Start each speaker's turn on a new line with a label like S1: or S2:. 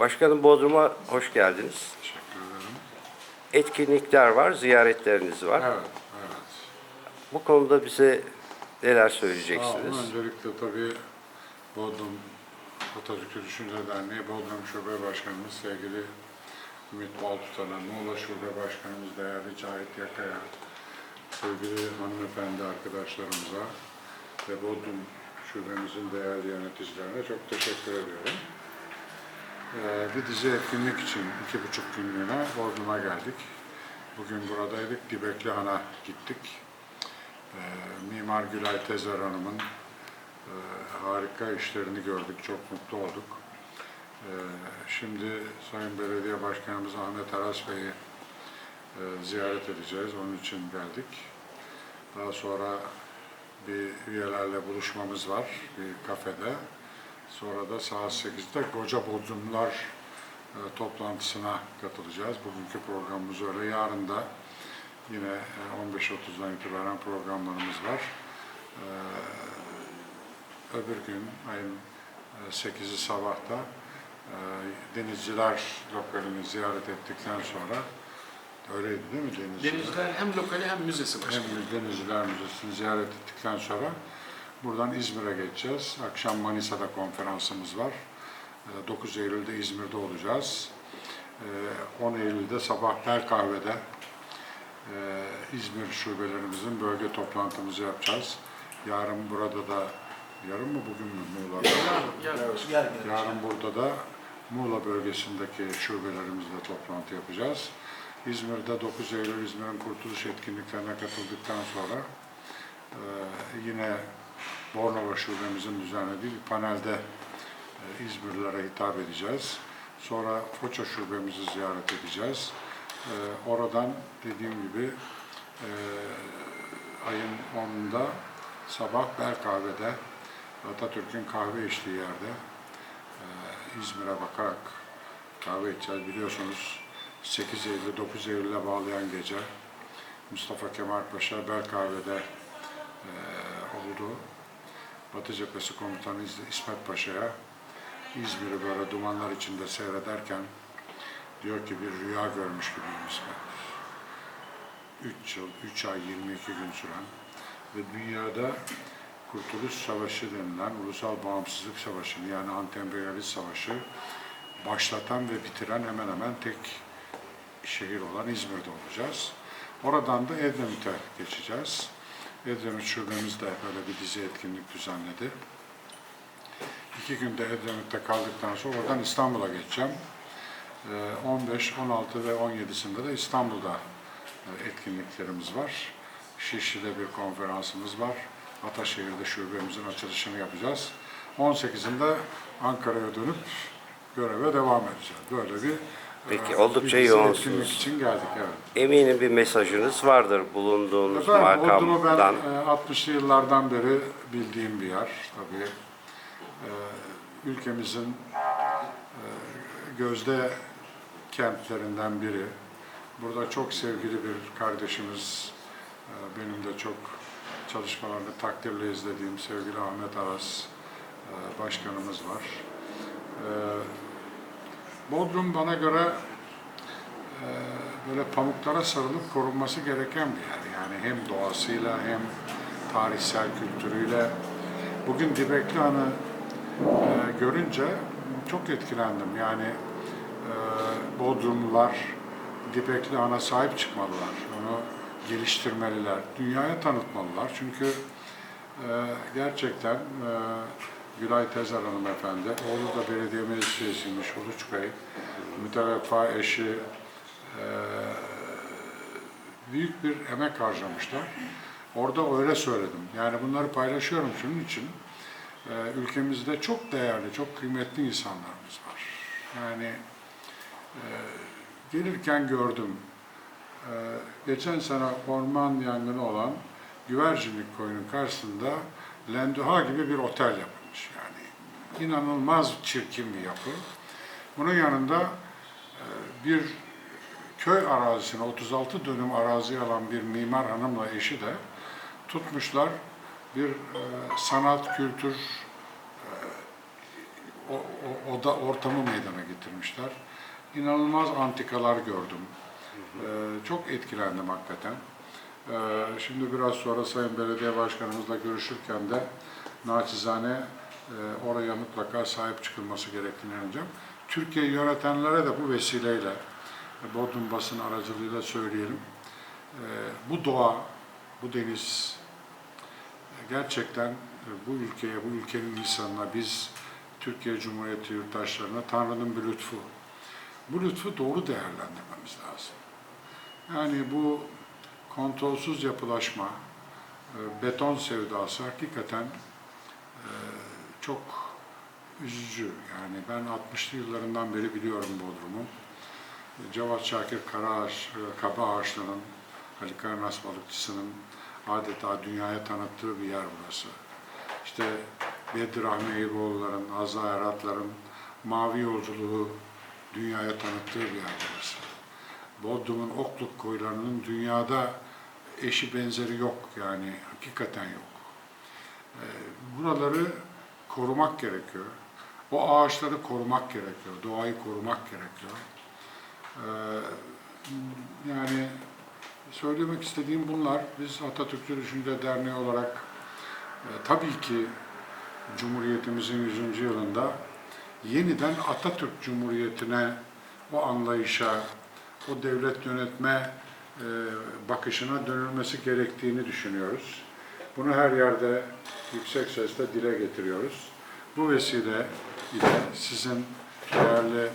S1: Başkanım Bodrum'a hoş geldiniz.
S2: Teşekkür ederim.
S1: Etkinlikler var, ziyaretleriniz var.
S2: Evet, evet.
S1: Bu konuda bize neler
S2: Sağ olun.
S1: söyleyeceksiniz?
S2: Öncelikle tabii Bodrum Atatürk'ü Düşünce Derneği Bodrum Şube Başkanımız sevgili Ümit Baltutan'a, Muğla Şube Başkanımız değerli Cahit Yakaya, sevgili hanımefendi arkadaşlarımıza ve Bodrum Şubemizin değerli yöneticilerine çok teşekkür ediyorum. Ee, bir dizi etkinlik için iki buçuk günlüğüne Bodrum'a geldik. Bugün buradaydık, Dibekli Han'a gittik. Ee, Mimar Gülay Tezer Hanım'ın e, harika işlerini gördük, çok mutlu olduk. Ee, Şimdi Sayın Belediye Başkanımız Ahmet Aras Bey'i e, ziyaret edeceğiz, onun için geldik. Daha sonra bir üyelerle buluşmamız var bir kafede. Sonra da saat 8'de Koca Bodrumlar e, toplantısına katılacağız. Bugünkü programımız öyle. Yarın da yine e, 15.30'dan itibaren programlarımız var. E, öbür gün ayın e, 8'i sabahta e, Denizciler lokalini ziyaret ettikten sonra öyleydi değil mi Denizciler?
S3: Denizciler hem lokali hem müzesi
S2: Hem
S3: başkanım.
S2: Denizciler Müzesi'ni ziyaret ettikten sonra buradan İzmir'e geçeceğiz. Akşam Manisa'da konferansımız var. Ee, 9 Eylül'de İzmir'de olacağız. Ee, 10 Eylül'de sabah Bel Kahve'de e, İzmir şubelerimizin bölge toplantımızı yapacağız. Yarın burada da, yarın mı bugün mü Muğla'da?
S3: Yarın, yarın.
S2: Yarın burada da Muğla bölgesindeki şubelerimizle toplantı yapacağız. İzmir'de 9 Eylül İzmir'in kurtuluş etkinliklerine katıldıktan sonra yine Bornova şubemizin düzenlediği bir panelde e, İzmirlilere hitap edeceğiz. Sonra Foça şubemizi ziyaret edeceğiz. E, oradan dediğim gibi e, ayın 10'unda sabah Bel Kahve'de Atatürk'ün kahve içtiği yerde e, İzmir'e bakarak kahve içeceğiz. Biliyorsunuz 8 Eylül 9 Eylül'e bağlayan gece Mustafa Kemal Paşa Belkahve'de e, oldu. Batı Cephesi Komutanı İsmet Paşa'ya İzmir'i böyle dumanlar içinde seyrederken diyor ki bir rüya görmüş gibiyim İsmet. 3 yıl, 3 ay 22 gün süren ve dünyada Kurtuluş Savaşı denilen Ulusal Bağımsızlık Savaşı'nı yani Anti-Emperyalist Savaşı başlatan ve bitiren hemen hemen tek şehir olan İzmir'de olacağız. Oradan da Edremit'e geçeceğiz. Edremit şubemiz de böyle bir dizi etkinlik düzenledi. İki günde Edremit'te kaldıktan sonra oradan İstanbul'a geçeceğim. Ee, 15, 16 ve 17'sinde de İstanbul'da e, etkinliklerimiz var. Şişli'de bir konferansımız var. Ataşehir'de şubemizin açılışını yapacağız. 18'inde Ankara'ya dönüp göreve devam edeceğiz. Böyle bir
S1: Peki, oldukça
S2: bir dizi
S1: yoğunsunuz.
S2: etkinlik için geldik. Evet.
S1: Eminim bir mesajınız vardır bulunduğunuz
S2: Efendim, Bodrum'u ben
S1: makamdan.
S2: e, 60'lı yıllardan beri bildiğim bir yer tabii. E, ülkemizin e, gözde kentlerinden biri. Burada çok sevgili bir kardeşimiz, e, benim de çok çalışmalarını takdirle izlediğim sevgili Ahmet Aras e, başkanımız var. E, Bodrum bana göre e, böyle pamuklara sarılıp korunması gereken bir yer. Yani hem doğasıyla hem tarihsel kültürüyle. Bugün Dibekli Han'ı e, görünce çok etkilendim. Yani e, Bodrumlular Dibekli Han'a sahip çıkmalılar. Onu geliştirmeliler. Dünyaya tanıtmalılar. Çünkü e, gerçekten e, Gülay Tezer hanımefendi, oğlu da belediye meclis üyesiymiş Uluç Bey, müteveffa eşi, e, büyük bir emek harcamışlar. Orada öyle söyledim. Yani bunları paylaşıyorum şunun için. e, ülkemizde çok değerli, çok kıymetli insanlarımız var. Yani e, gelirken gördüm. E, geçen sene orman yangını olan Güvercinlik koyunun karşısında Lenduha gibi bir otel yapılmış. Yani inanılmaz çirkin bir yapı. Bunun yanında e, bir köy arazisine 36 dönüm arazi alan bir mimar hanımla eşi de tutmuşlar bir e, sanat, kültür e, o, o, o da ortamı meydana getirmişler. İnanılmaz antikalar gördüm. Çok etkilendim hakikaten. Ee, şimdi biraz sonra Sayın Belediye Başkanımızla görüşürken de naçizane e, oraya mutlaka sahip çıkılması gerektiğini inanacağım. Türkiye yönetenlere de bu vesileyle e, Bodrum basın aracılığıyla söyleyelim. Ee, bu doğa, bu deniz e, gerçekten e, bu ülkeye, bu ülkenin insanına, biz Türkiye Cumhuriyeti yurttaşlarına Tanrı'nın bir lütfu. Bu lütfu doğru değerlendirmemiz lazım. Yani bu kontrolsüz yapılaşma, e, beton sevdası hakikaten e, çok üzücü. Yani ben 60'lı yıllarından beri biliyorum Bodrum'u. Cevat Şakir Karaağaç, e, Kaba Ağaçlı'nın, Halikarnas balıkçısının adeta dünyaya tanıttığı bir yer burası. İşte Bedri Rahmi Eyüboğulların, Azza Eratların mavi yolculuğu dünyaya tanıttığı bir yer burası. Bodrum'un Okluk koylarının dünyada eşi benzeri yok yani hakikaten yok. Ee, Buraları korumak gerekiyor. O ağaçları korumak gerekiyor, doğayı korumak gerekiyor. Ee, Yani söylemek istediğim bunlar. Biz Atatürkçü Düşünce Derneği olarak e, tabii ki Cumhuriyetimizin 100. yılında yeniden Atatürk Cumhuriyeti'ne o anlayışa, o devlet yönetme e, bakışına dönülmesi gerektiğini düşünüyoruz. Bunu her yerde yüksek sesle dile getiriyoruz. Bu vesile ile sizin değerli